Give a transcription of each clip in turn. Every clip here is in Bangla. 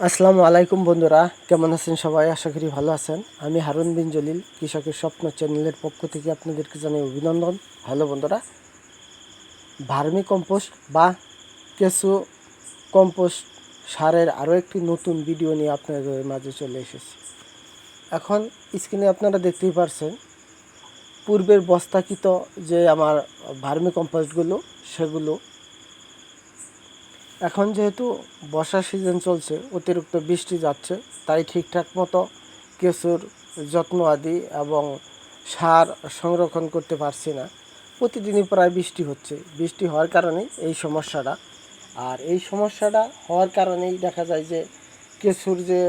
আসসালামু আলাইকুম বন্ধুরা, কেমন আছেন সবাই? আশা করি ভালো আছেন। আমি হারুন বিন জলিল, কৃষকের স্বপ্ন চ্যানেলের পক্ষ থেকে আপনাদেরকে জানাই অভিনন্দন। হ্যালো বন্ধুরা, ভার্মি কম্পোস্ট বা কেঁচু কম্পোস্ট সারের আরও একটি নতুন ভিডিও নিয়ে আপনাদের মাঝে চলে এসেছি। এখন স্ক্রিনে আপনারা দেখতেই পারছেন, পূর্বের বস্তাকৃত যে আমার ভার্মি কম্পোস্টগুলো, সেগুলো এখন যেহেতু বর্ষা সিজন চলছে, অতিরিক্ত বৃষ্টি যাচ্ছে, তাই ঠিকঠাক মতো কেঁচুর যত্ন আদি এবং সার সংরক্ষণ করতে পারছি না। প্রতিদিনই প্রায় বৃষ্টি হচ্ছে। বৃষ্টি হওয়ার কারণেই এই সমস্যাটা। আর এই সমস্যাটা হওয়ার কারণেই দেখা যায় যে কেঁচুর যে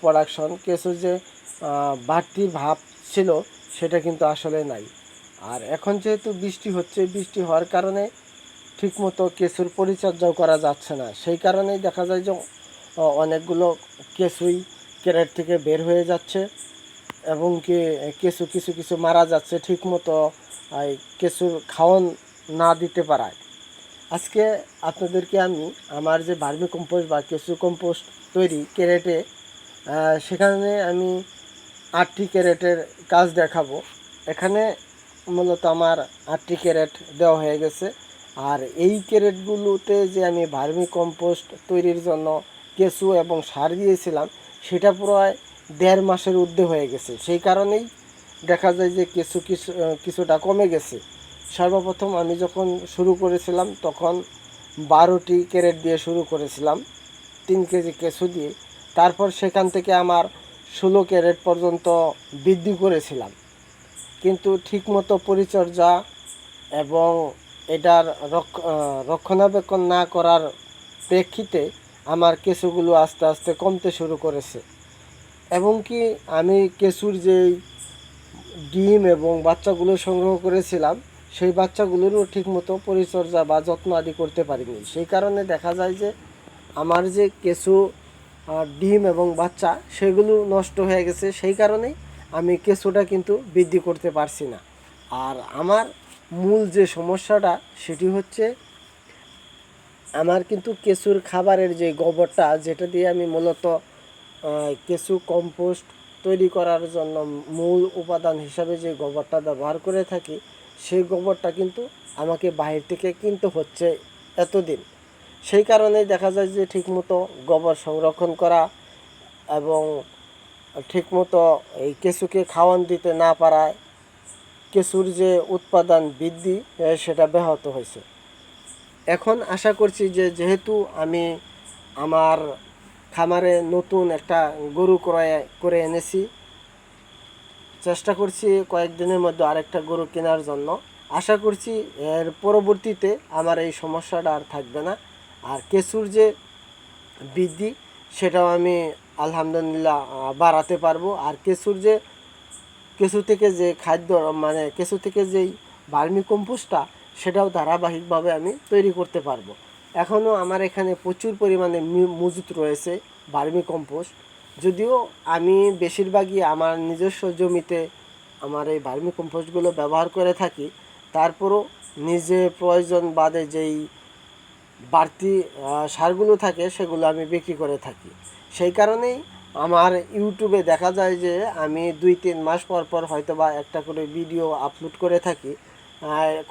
প্রোডাকশন কেঁচুর যে বাড়তি ভাব ছিল, সেটা কিন্তু আসলে নাই। আর এখন যেহেতু বৃষ্টি হচ্ছে, বৃষ্টি হওয়ার কারণে ঠিকমতো কেঁচুর পরিচর্যাও করা যাচ্ছে না। সেই কারণেই দেখা যায় যে অনেকগুলো কেঁচুই ক্যারেট থেকে বের হয়ে যাচ্ছে এবং কি কেঁচু কিছু কিছু মারা যাচ্ছে ঠিকমতো কেঁচুর খাওয়ান না দিতে পারায়। আজকে আপনাদেরকে আমি আমার যে ভার্মি কম্পোস্ট বা কেঁচু কম্পোস্ট তৈরি ক্যারেটে সেখানে আমি আটটি ক্যারেটের কাজ দেখাবো। এখানে মূলত আমার আটটি ক্যারেট দেওয়া হয়ে গেছে। আর এই ক্যারেটগুলোতে যে আমি ভার্মি কম্পোস্ট তৈরির জন্য কেঁচু এবং সার দিয়েছিলাম, সেটা প্রায় দেড় মাসের ঊর্ধ্বে হয়ে গেছে। সেই কারণেই দেখা যায় যে কিছু কিছু কিছুটা কমে গেছে। সর্বপ্রথম আমি যখন শুরু করেছিলাম, তখন বারোটি ক্যারেট দিয়ে শুরু করেছিলাম, তিন কেজি কেঁচু দিয়ে। তারপর সেখান থেকে আমার ষোলো ক্যারেট পর্যন্ত বৃদ্ধি করেছিলাম। কিন্তু ঠিকমতো পরিচর্যা এবং এটার রক্ষ- রক্ষণাবেক্ষণ না করার প্রেক্ষিতে আমার কেঁচুগুলো আস্তে আস্তে কমতে শুরু করেছে। এবং কি আমি কেঁচুর যেই ডিম এবং বাচ্চাগুলো সংগ্রহ করেছিলাম, সেই বাচ্চাগুলোরও ঠিকমতো পরিচর্যা বা যত্ন আদি করতে পারিনি। সেই কারণে দেখা যায় যে আমার যে কেঁচু ডিম এবং বাচ্চা, সেগুলো নষ্ট হয়ে গেছে। সেই কারণেই আমি কেঁচুটা কিন্তু বৃদ্ধি করতে পারছি না। আর আমার মূল যে সমস্যাটা, সেটি হচ্ছে আমার কিন্তু কেঁচুর খাবারের যে গোবরটা, যেটা দিয়ে আমি মূলত কেঁচু কম্পোস্ট তৈরি করার জন্য মূল উপাদান হিসাবে যে গোবরটা ব্যবহার করে থাকি সেই গোবরটা কিন্তু আমাকে বাহির থেকে কিনতে হচ্ছে এতদিন। সেই কারণেই দেখা যায় যে ঠিকমতো গোবর সংরক্ষণ করা এবং ঠিকমতো এই কেঁচুকে খাওয়ান দিতে না পারায় কেঁচুর যে উৎপাদন বৃদ্ধি সেটা ব্যাহত হয়েছে। এখন আশা করছি যে যেহেতু আমি আমার খামারে নতুন একটা গরু ক্রয় করে এনেছি, চেষ্টা করছি কয়েকদিনের মধ্যে আরেকটা গরু কেনার জন্য। আশা করছি এর পরবর্তীতে আমার এই সমস্যাটা আর থাকবে না। আর কেঁচুর যে বৃদ্ধি, সেটাও আমি আলহামদুলিল্লাহ বাড়াতে পারব। আর কেঁচুর যে কেঁচু থেকে যে খাদ্য মানে কেঁচু থেকে যেই ভার্মি কম্পোস্টটা, সেটাও ধারাবাহিকভাবে আমি তৈরি করতে পারব। এখনও আমার এখানে প্রচুর পরিমাণে মজুত রয়েছে ভার্মি কম্পোস্ট। যদিও আমি বেশিরভাগই আমার নিজস্ব জমিতে আমার এই ভার্মি কম্পোস্টগুলো ব্যবহার করে থাকি, তারপরও নিজে প্রয়োজন বাদে যেই বাড়তি সারগুলো থাকে, সেগুলো আমি বিক্রি করে থাকি। সেই কারণেই আমার ইউটিউবে দেখা যায় যে আমি দুই, তিন মাস পর পর হয়তো বা একটা করে ভিডিও আপলোড করে থাকি।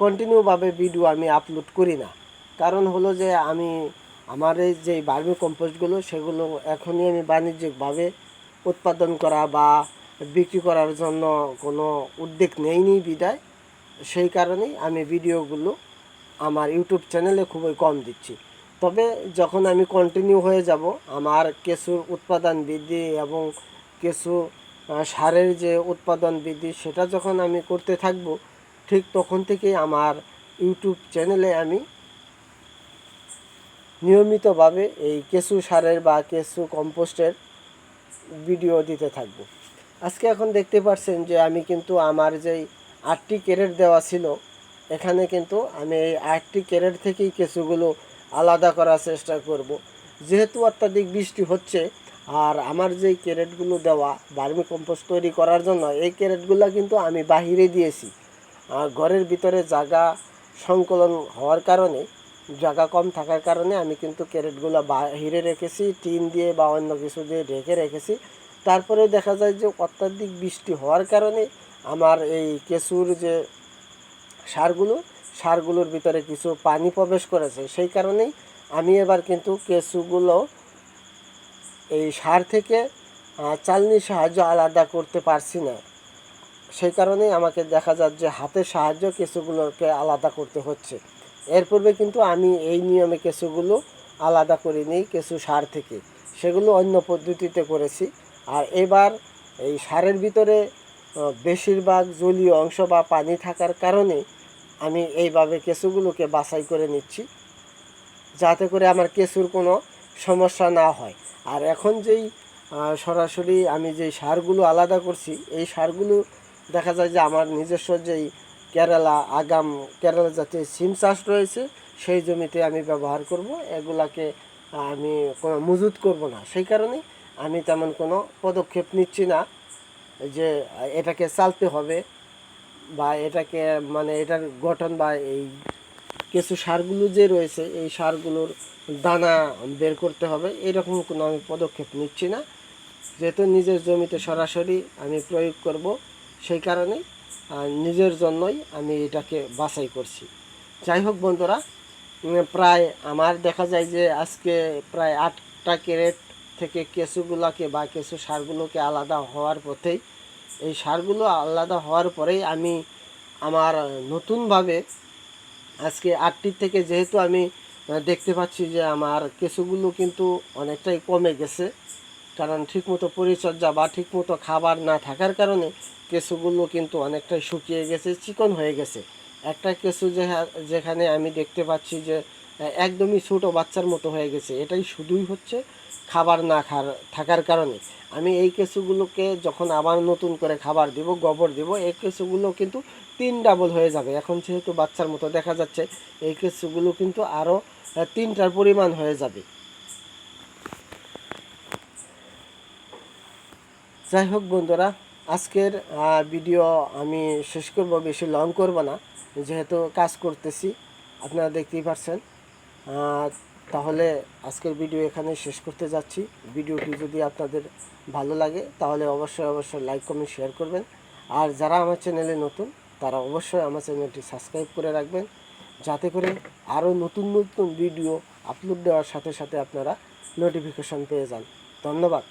কন্টিনিউভাবে ভিডিও আমি আপলোড করি না। কারণ হলো যে আমি, আমার এই যে বার্মি কম্পোস্টগুলো সেগুলো এখনই আমি বাণিজ্যিকভাবে উৎপাদন করা বা বিক্রি করার জন্য কোনো উদ্যোগ নেইনি বিদায় সেই কারণেই আমি ভিডিওগুলো আমার ইউটিউব চ্যানেলে খুবই কম দিচ্ছি। তবে যখন আমি কন্টিনিউ হয়ে যাব, আমার কেঁচুর উৎপাদন বৃদ্ধি এবং কেঁচু সারের যে উৎপাদন বৃদ্ধি, সেটা যখন আমি করতে থাকব, ঠিক তখন থেকেই আমার ইউটিউব চ্যানেলে আমি নিয়মিতভাবে এই কেঁচু সারের বা কেঁচু কম্পোস্টের ভিডিও দিতে থাকব। আজকে এখন দেখতে পাচ্ছেন যে আমি কিন্তু আমার যেই আটটি ক্যারেট দেওয়া ছিল, এখানে কিন্তু আমি এই আটটি ক্যারেট থেকেই কেঁচুগুলো আলাদা করার চেষ্টা করব। যেহেতু অত্যাধিক বৃষ্টি হচ্ছে, আর আমার যেই ক্যারেটগুলো দেওয়া ভার্মি কম্পোস্ট তৈরি করার জন্য, এই ক্যারেটগুলো কিন্তু আমি বাহিরে দিয়েছি। ঘরের ভিতরে জায়গা সংকলন হওয়ার কারণে, জায়গা কম থাকার কারণে আমি কিন্তু ক্যারেটগুলো বাহিরে রেখেছি, টিন দিয়ে বা অন্য কিছু দিয়ে ঢেকে রেখেছি। তারপরে দেখা যায় যে অত্যাধিক বৃষ্টি হওয়ার কারণে আমার এই কেঁচুর যে সারগুলো সারগুলোর ভিতরে কিছু পানি প্রবেশ করেছে, সেই কারণেই আমি এবার কিন্তু কেঁচুগুলো এই সার থেকে চালনির সাহায্য আলাদা করতে পারছি না। সেই কারণেই আমাকে দেখা যাচ্ছে যে হাতের সাহায্য কেঁচুগুলোকে আলাদা করতে হচ্ছে। এর পূর্বে কিন্তু আমি এই নিয়মে কেঁচুগুলো আলাদা করে নিই কেঁচু সার থেকে। সেগুলো অন্য পদ্ধতিতে করেছি। আর এবার এই সারের ভিতরে বেশিরভাগ জলীয় অংশ বা পানি থাকার কারণে আমি এইভাবে কেঁচুগুলোকে বাছাই করে নিচ্ছি, যাতে করে আমার কেঁচুর কোনো সমস্যা না হয়। আর এখন যেই সরাসরি আমি যেই সারগুলো আলাদা করছি, এই সারগুলো দেখা যায় যে আমার নিজস্ব যেই কেরালা আগাম, কেরালা জাতীয় সিম চাষ রয়েছে, সেই জমিতে আমি ব্যবহার করব। এগুলাকে আমি কোনো মজুত করব না। সেই কারণে আমি তেমন কোনো পদক্ষেপ নিচ্ছি না যে এটাকে চালতে হবে। বা এটাকে মানে এটার গঠন বা এই কিছু সারগুলো যে রয়েছে, এই সারগুলোর দানা বের করতে হবে, এরকম কোনো আমি পদক্ষেপ নিচ্ছি না। যেহেতু নিজের জমিতে সরাসরি আমি প্রয়োগ করব, সেই কারণে নিজের জন্যই আমি এটাকে বাছাই করছি। যাই হোক বন্ধুরা প্রায় আমার দেখা যায় যে আজকে প্রায় আটটা ক্যারেট থেকে কেঁচুগুলোকে বা কেঁচু সারগুলোকে আলাদা হওয়ার পথেই এই সারগুলো আলাদা হওয়ার পরেই আমি আমার নতুনভাবে আজকে আটটির থেকে যেহেতু আমি দেখতে পাচ্ছি যে আমার কেঁচুগুলো কিন্তু অনেকটাই কমে গেছে। কারণ ঠিকমতো পরিচর্যা বা ঠিকমতো খাবার না থাকার কারণে কেঁচুগুলো কিন্তু অনেকটাই শুকিয়ে গেছে, চিকন হয়ে গেছে। একটা কেঁচু যেখানে আমি দেখতে পাচ্ছি যে একদমই ছোটো বাচ্চার মতো হয়ে গেছে। এটাই শুধুই হচ্ছে। খাবার না খার থাকার কারণে। আমি এই কেঁচুগুলোকে যখন আবার নতুন করে খাবার দিব গোবর দিব এই কেঁচুগুলো কিন্তু তিন ডাবল হয়ে যাবে। এখন যেহেতু বাচ্চার মতো দেখা যাচ্ছে এই কেঁচুগুলো কিন্তু আরও তিনটার পরিমাণ হয়ে যাবে। যাই হোক বন্ধুরা আজকের ভিডিও আমি শেষ করব বেশি লং করব না। যেহেতু কাজ করতেছি আপনারা দেখতেই পাচ্ছেন আহ, তাহলে আজকের ভিডিও এখানে শেষ করতে যাচ্ছি। ভিডিওটি যদি আপনাদের ভালো লাগে, তাহলে অবশ্যই অবশ্যই লাইক, কমেন্ট, শেয়ার করবেন। আর যারা আমার চ্যানেলে নতুন, তারা অবশ্যই আমার চ্যানেলটি সাবস্ক্রাইব করে রাখবেন। যাতে করে আরও নতুন নতুন ভিডিও আপলোড দেওয়ার সাথে সাথে আপনারা নোটিফিকেশন পেয়ে যান। ধন্যবাদ।